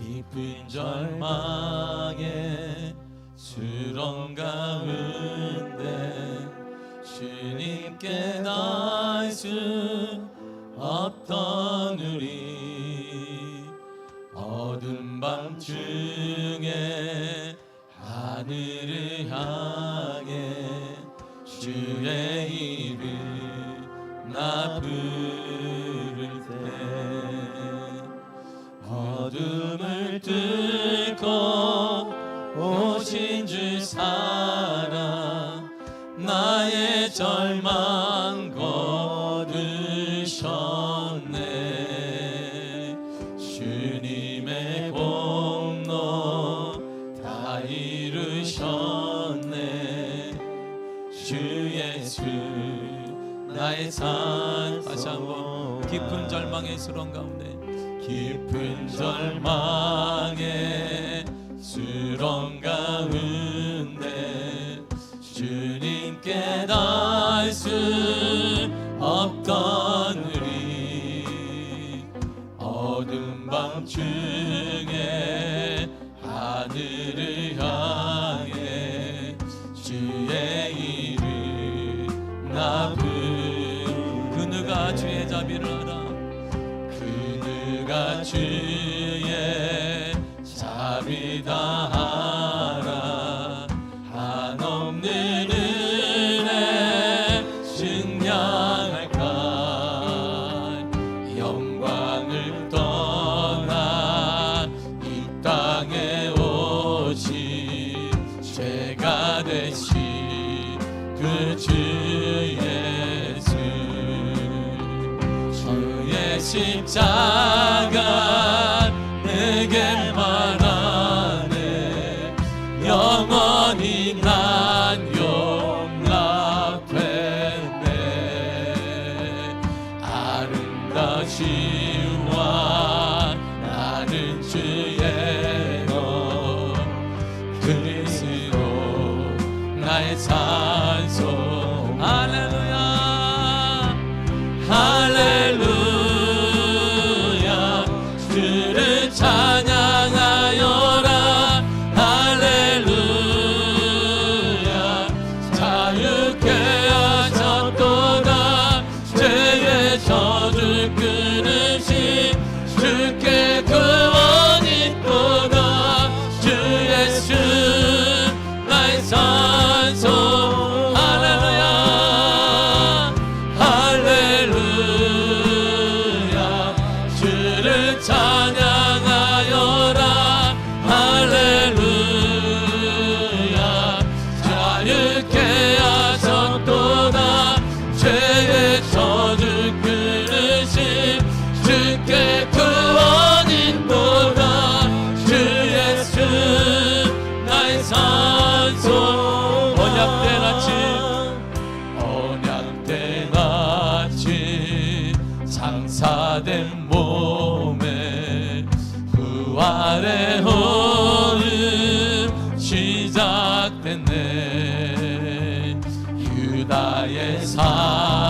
깊은 절망에 수렁 가운데 주님께 닿을 수 없던 우리 어두운 밤중에 하늘을 향해 주의 이름 나 부를 어둠을 뚫고 오신 주 사랑 나의 절망 거두셨네. 주님의 공로 다 이루셨네. 주 예수 나의 산. 다시 한번 깊은 절망의 수렁 가운데 깊은 절망의 수렁 가운데 주님께 닿을 수 없던 우리? 어두운 밤 중에 하늘을 향해 주의 이름 나 부르. 그 누가 주의 자비를 알아 그 누가 주의 자비다 영원히 난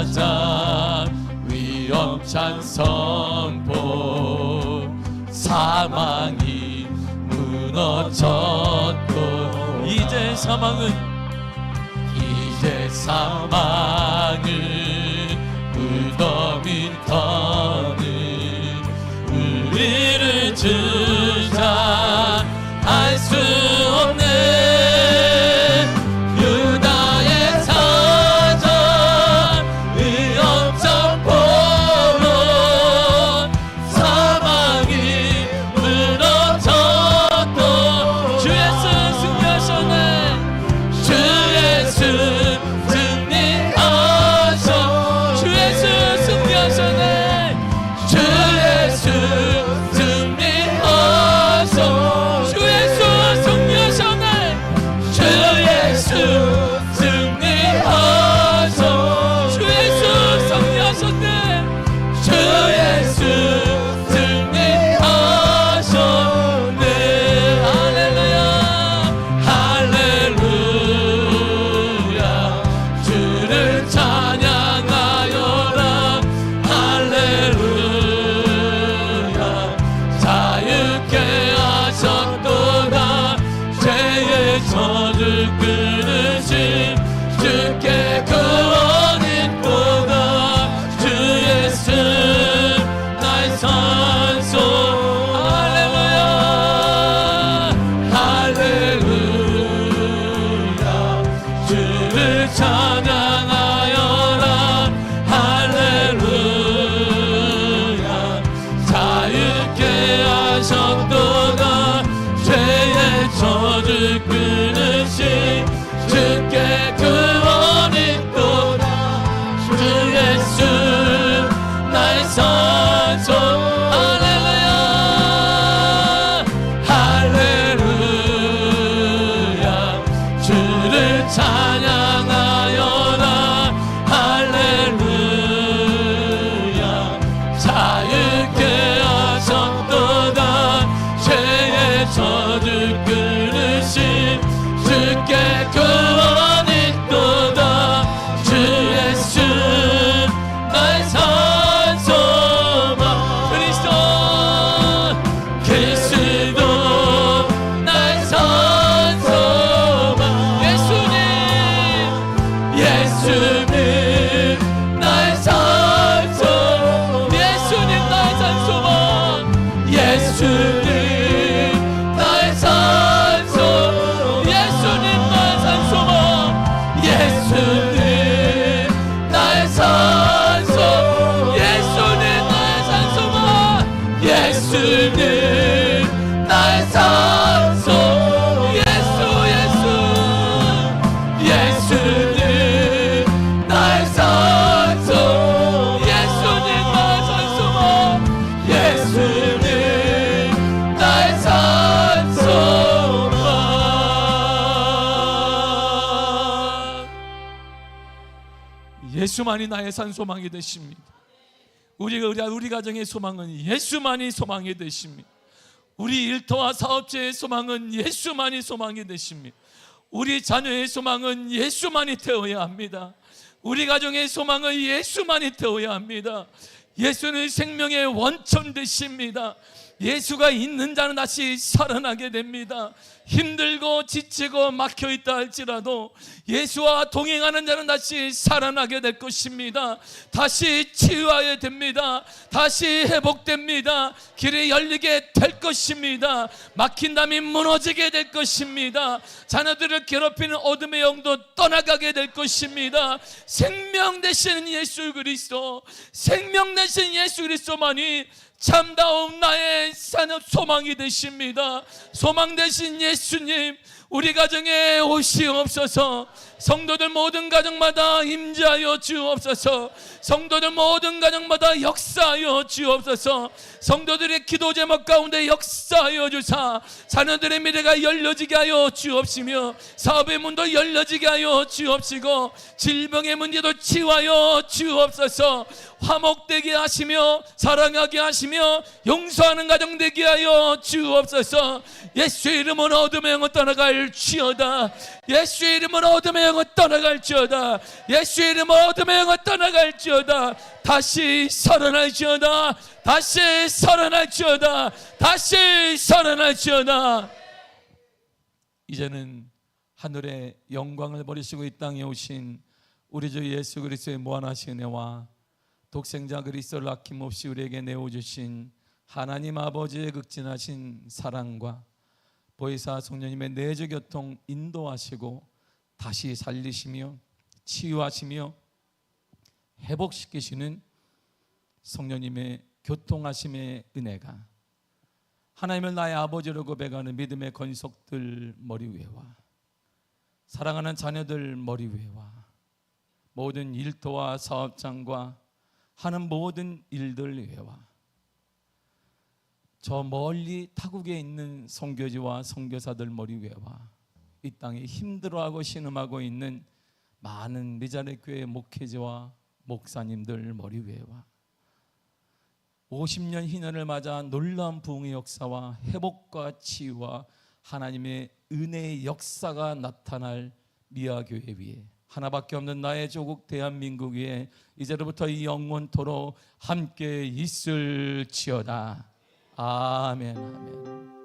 사자 위험찬 선포. 사망이 무너졌고. 이제 사망은 이제 사망을 무덤이 터는 우리를 주 Jim. 예수만이 나의 산 소망이 되십니다. 우리가 우리, 우리 가정의 소망은 예수만이 소망이 되십니다. 우리 일터와 사업체의 소망은 예수만이 소망이 되십니다. 우리 자녀의 소망은 예수만이 되어야 합니다. 우리 가정의 소망은 예수만이 되어야 합니다. 예수는 생명의 원천 되십니다. 예수가 있는 자는 다시 살아나게 됩니다. 힘들고 지치고 막혀 있다 할지라도 예수와 동행하는 자는 다시 살아나게 될 것입니다. 다시 치유하게 됩니다. 다시 회복됩니다. 길이 열리게 될 것입니다. 막힌 담이 무너지게 될 것입니다. 자녀들을 괴롭히는 어둠의 영도 떠나가게 될 것입니다. 생명 되시는 예수 그리스도, 생명 되신 예수 그리스도만이 참다운 나의 산업 소망이 되십니다. 소망 되신 예수님, 우리 가정에 오시옵소서. 성도들 모든 가정마다 임재하여 주옵소서. 성도들 모든 가정마다 역사하여 주옵소서. 성도들의 기도 제목 가운데 역사하여 주사 자녀들의 미래가 열려지게 하여 주옵시며 사업의 문도 열려지게 하여 주옵시고 질병의 문제도 치유하여 주옵소서. 화목되게 하시며 사랑하게 하시며 용서하는 가정 되게 하여 주옵소서. 예수 이름은 어둠의 영을 떠나갈 지어다. 예수 이름은 어둠의 영을 떠나갈지어다. 예수 이름은 어둠의 영을 떠나갈지어다. 다시 살아날지어다. 다시 살아날지어다. 다시 살아날지어다. 이제는 하늘의 영광을 버리시고 이 땅에 오신 우리 주 예수 그리스도의 무한하신 은혜와 독생자 그리스도를 아낌없이 우리에게 내어 주신 하나님 아버지의 극진하신 사랑과 보혜사 성령님의 내주 교통 인도하시고 다시 살리시며 치유하시며 회복시키시는 성령님의 교통하심의 은혜가 하나님을 나의 아버지로 고백하는 믿음의 건석들 머리 위에와 사랑하는 자녀들 머리 위에와 모든 일터와 사업장과 하는 모든 일들 위에와 저 멀리 타국에 있는 선교지와 선교사들 머리 위에와 이 땅에 힘들어하고 신음하고 있는 많은 미자리 교회 목회자와 목사님들 머리 위에와 50년 희년을 맞아 놀라운 부흥의 역사와 회복과 치유와 하나님의 은혜의 역사가 나타날 미아 교회 위에 하나밖에 없는 나의 조국 대한민국 위에 이제로부터 이 영원토로 함께 있을지어다. 아멘 아멘.